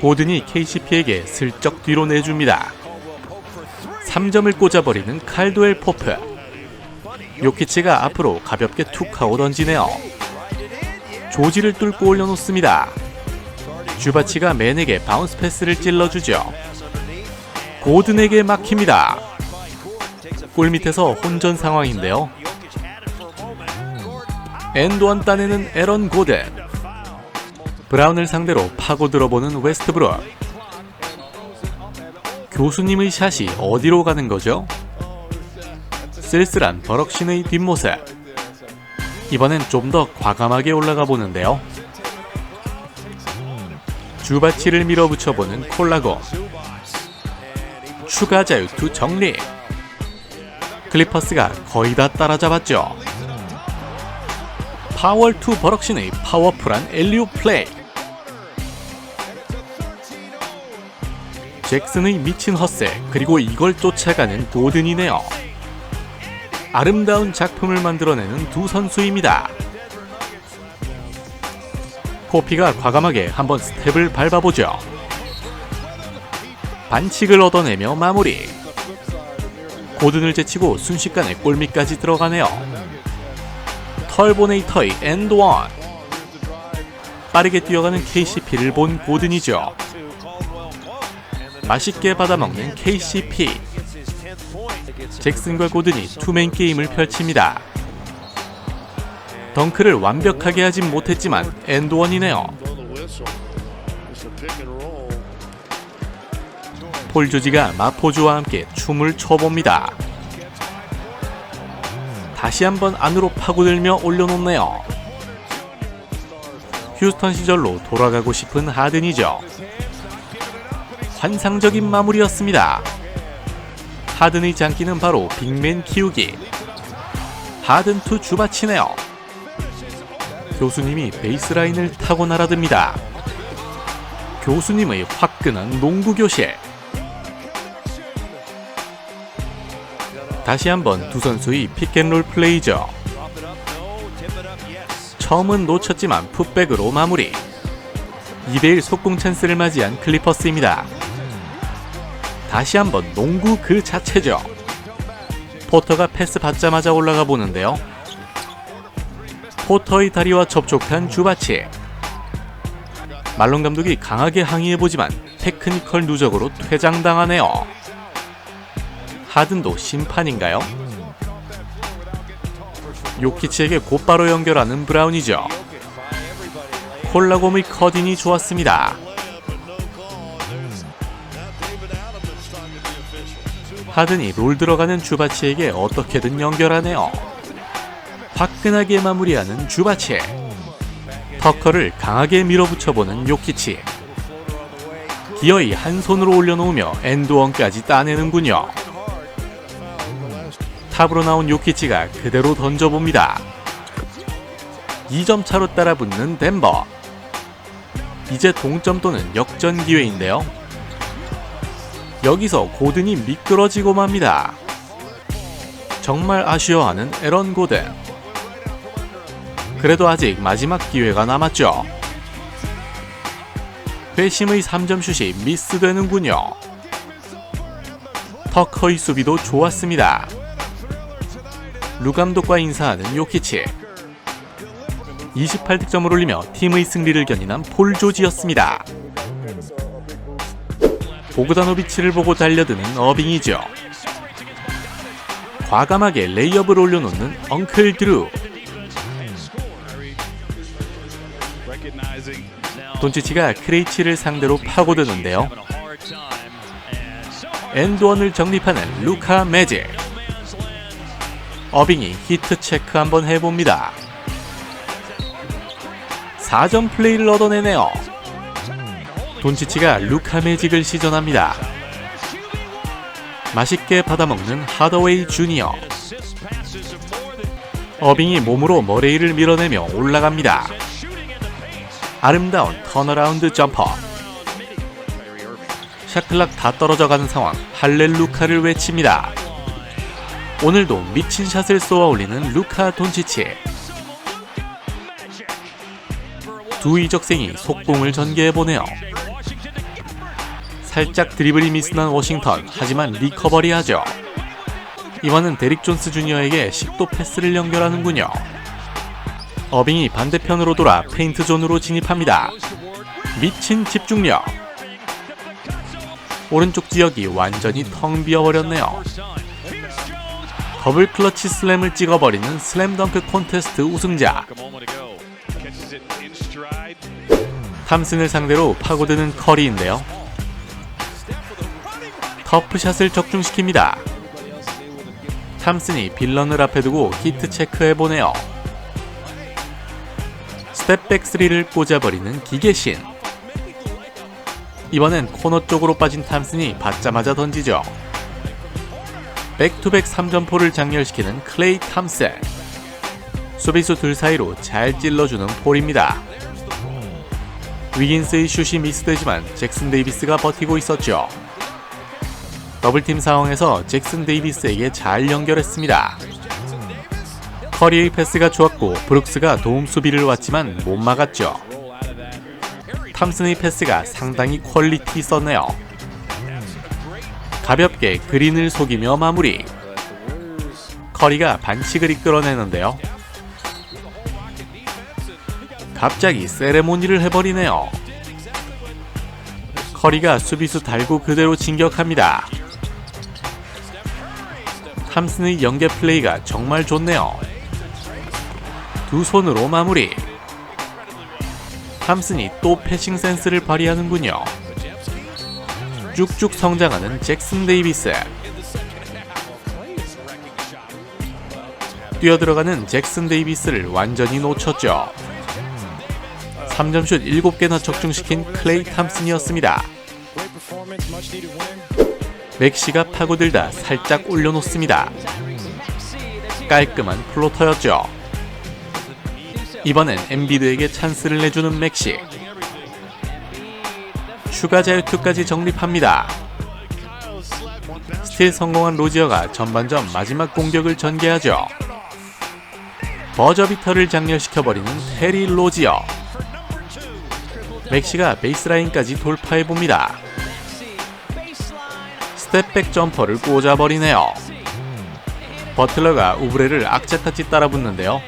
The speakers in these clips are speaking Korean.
고든이 KCP에게 슬쩍 뒤로 내줍니다. 3점을 꽂아버리는 칼도엘 포프. 요키치가 앞으로 가볍게 툭 하고 던지네요. 조지를 뚫고 올려놓습니다. 주바치가 맨에게 바운스 패스를 찔러주죠. 고든에게 막힙니다. 골 밑에서 혼전 상황인데요. 엔드원 따내는 에런 고든. 브라운을 상대로 파고 들어보는 웨스트브룩. 교수님의 샷이 어디로 가는 거죠? 쓸쓸한 버럭신의 뒷모습. 이번엔 좀 더 과감하게 올라가 보는데요. 주바치를 밀어붙여보는 콜라고. 추가 자유투 정리. 클리퍼스가 거의 다 따라잡았죠. 파월 투 버럭신의 파워풀한 엘리오 플레이. 잭슨의 미친 헛세 그리고 이걸 쫓아가는 고든이네요. 아름다운 작품을 만들어내는 두 선수입니다. 코피가 과감하게 한번 스텝을 밟아보죠. 반칙을 얻어내며 마무리. 고든을 제치고 순식간에 골밑까지 들어가네요. 털보네이터의 엔드원. 빠르게 뛰어가는 KCP를 본 고든이죠. 맛있게 받아먹는 KCP. 잭슨과 고든이 투맨 게임을 펼칩니다. 덩크를 완벽하게 하진 못했지만 엔드원이네요. 폴 조지가 마포주와 함께 춤을 춰봅니다. 다시 한번 안으로 파고들며 올려놓네요. 휴스턴 시절로 돌아가고 싶은 하든이죠. 환상적인 마무리였습니다. 하든의 장기는 바로 빅맨 키우기. 하든 투 주바치네요. 교수님이 베이스라인을 타고 날아듭니다. 교수님의 화끈한 농구 교실. 다시 한번 두 선수의 픽앤롤 플레이죠. 처음은 놓쳤지만 풋백으로 마무리. 2대1 속공 찬스를 맞이한 클리퍼스입니다. 다시 한번 농구 그 자체죠. 포터가 패스 받자마자 올라가 보는데요. 포터의 다리와 접촉한 주바치. 말론 감독이 강하게 항의해보지만 테크니컬 누적으로 퇴장당하네요. 하든도 심판인가요? 요키치에게 곧바로 연결하는 브라운이죠. 콜라곰의 커딩이 좋았습니다. 하든이 롤 들어가는 주바치에게 어떻게든 연결하네요. 화끈하게 마무리하는 주바치. 터커를 강하게 밀어붙여보는 요키치. 기어이 한 손으로 올려놓으며 엔드원까지 따내는군요. 탑으로 나온 요키치가 그대로 던져봅니다. 2점 차로 따라 붙는 덴버. 이제 동점 또는 역전 기회인데요. 여기서 고든이 미끄러지고 맙니다. 정말 아쉬워하는 에런 고든. 그래도 아직 마지막 기회가 남았죠. 회심의 3점 슛이 미스되는군요. 터커의 수비도 좋았습니다. 루 감독과 인사하는 요키치. 28득점을 올리며 팀의 승리를 견인한 폴 조지였습니다. 보그다노비치를 보고 달려드는 어빙이죠. 과감하게 레이업을 올려놓는 엉클 드루. 돈치치가 크레이치를 상대로 파고드는데요. 엔드원을 정립하는 루카 매직. 어빙이 히트 체크 한번 해봅니다. 4점 플레이를 얻어내네요. 돈치치가 루카 매직을 시전합니다. 맛있게 받아먹는 하더웨이 주니어. 어빙이 몸으로 머레이를 밀어내며 올라갑니다. 아름다운 턴어라운드 점퍼. 샤클락 다 떨어져 가는 상황 할렐루카를 외칩니다. 오늘도 미친 샷을 쏘아 올리는 루카 돈치치. 두 이적생이 속공을 전개해보네요. 살짝 드리블이 미스난 워싱턴 하지만 리커버리하죠. 이번은 데릭 존스 주니어에게 식도 패스를 연결하는군요. 어빙이 반대편으로 돌아 페인트 존으로 진입합니다. 미친 집중력. 오른쪽 지역이 완전히 텅 비어버렸네요. 더블 클러치 슬램을 찍어버리는 슬램덩크 콘테스트 우승자. 탐슨을 상대로 파고드는 커리인데요. 터프샷을 적중시킵니다. 탐슨이 빌런을 앞에 두고 히트 체크해보네요. 스텝백 3를 꽂아버리는 기계신. 이번엔 코너 쪽으로 빠진 탐슨이 받자마자 던지죠. 백투백 3점포를 장렬시키는 클레이 탐슨. 수비수 둘 사이로 잘 찔러주는 폴입니다. 위긴스의 슛이 미스되지만 잭슨 데이비스가 버티고 있었죠. 더블팀 상황에서 잭슨 데이비스에게 잘 연결했습니다. 커리의 패스가 좋았고 브룩스가 도움 수비를 왔지만 못 막았죠. 탐슨의 패스가 상당히 퀄리티 있었네요. 가볍게 그린을 속이며 마무리. 커리가 반칙을 이끌어내는데요. 갑자기 세레모니를 해버리네요. 커리가 수비수 달고 그대로 진격합니다. 탐슨의 연계 플레이가 정말 좋네요. 두 손으로 마무리. 탐슨이 또 패싱 센스를 발휘하는군요. 쭉쭉 성장하는 잭슨 데이비스. 뛰어들어가는 잭슨 데이비스를 완전히 놓쳤죠. 3점슛 7개나 적중시킨 클레이 탐슨이었습니다. 맥시가 파고들다 살짝 올려놓습니다. 깔끔한 플로터였죠. 이번엔 엠비드에게 찬스를 내주는 맥시. 추가 자유투까지 정립합니다. 스틸 성공한 로지어가 전반전 마지막 공격을 전개하죠. 버저비터를 장렬시켜버리는 테리 로지어. 맥시가 베이스라인까지 돌파해봅니다. 스텝백 점퍼를 꽂아버리네요. 버틀러가 우브레를 악착같이 따라붙는데요.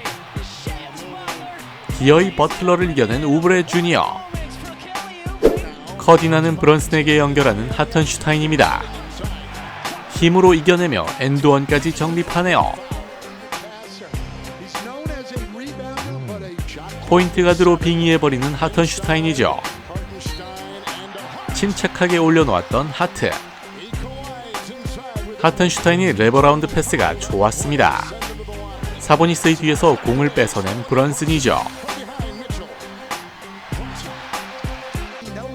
기어이 버틀러를 이겨낸 우브레 주니어. 커디나는 브런슨에게 연결하는 하턴슈타인입니다. 힘으로 이겨내며 엔드원까지 정립하네요. 포인트 가드로 빙의해버리는 하턴슈타인이죠. 침착하게 올려놓았던 하트. 하턴슈타인이 레버라운드 패스가 좋았습니다. 사보니스의 뒤에서 공을 뺏어낸 브런슨이죠.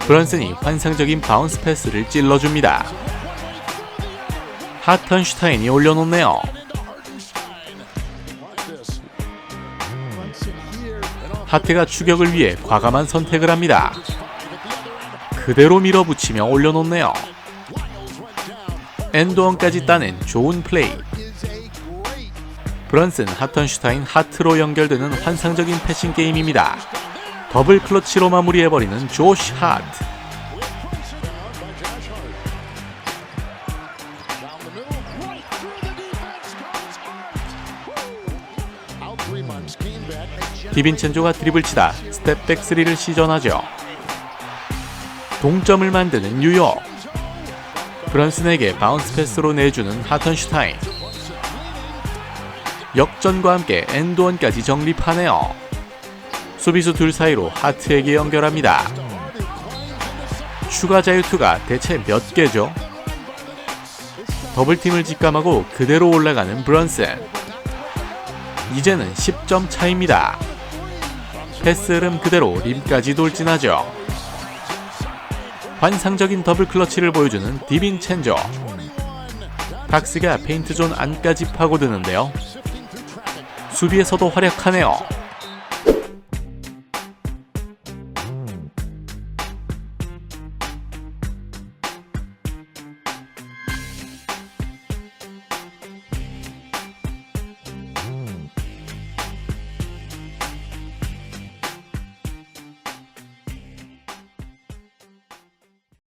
브런슨이 환상적인 바운스 패스를 찔러줍니다. 하턴슈타인이 올려놓네요. 하트가 추격을 위해 과감한 선택을 합니다. 그대로 밀어붙이며 올려놓네요. 엔드원까지 따낸 좋은 플레이. 브런슨, 하턴슈타인, 하트로 연결되는 환상적인 패싱 게임입니다. 더블 클러치로 마무리해버리는 조시 하트. 디빈첸조가 드립을 치다 스텝백 3를 시전하죠. 동점을 만드는 뉴욕. 브런슨에게 바운스 패스로 내주는 하턴슈타인. 역전과 함께 엔드원까지 정립하네요. 수비수 둘 사이로 하트에게 연결합니다. 추가 자유투가 대체 몇 개죠? 더블팀을 직감하고 그대로 올라가는 브런슨. 이제는 10점 차입니다. 패스 흐름 그대로 림까지 돌진하죠. 환상적인 더블 클러치를 보여주는 디빈 첸저. 박스가 페인트 존 안까지 파고드는데요. 수비에서도 활약하네요.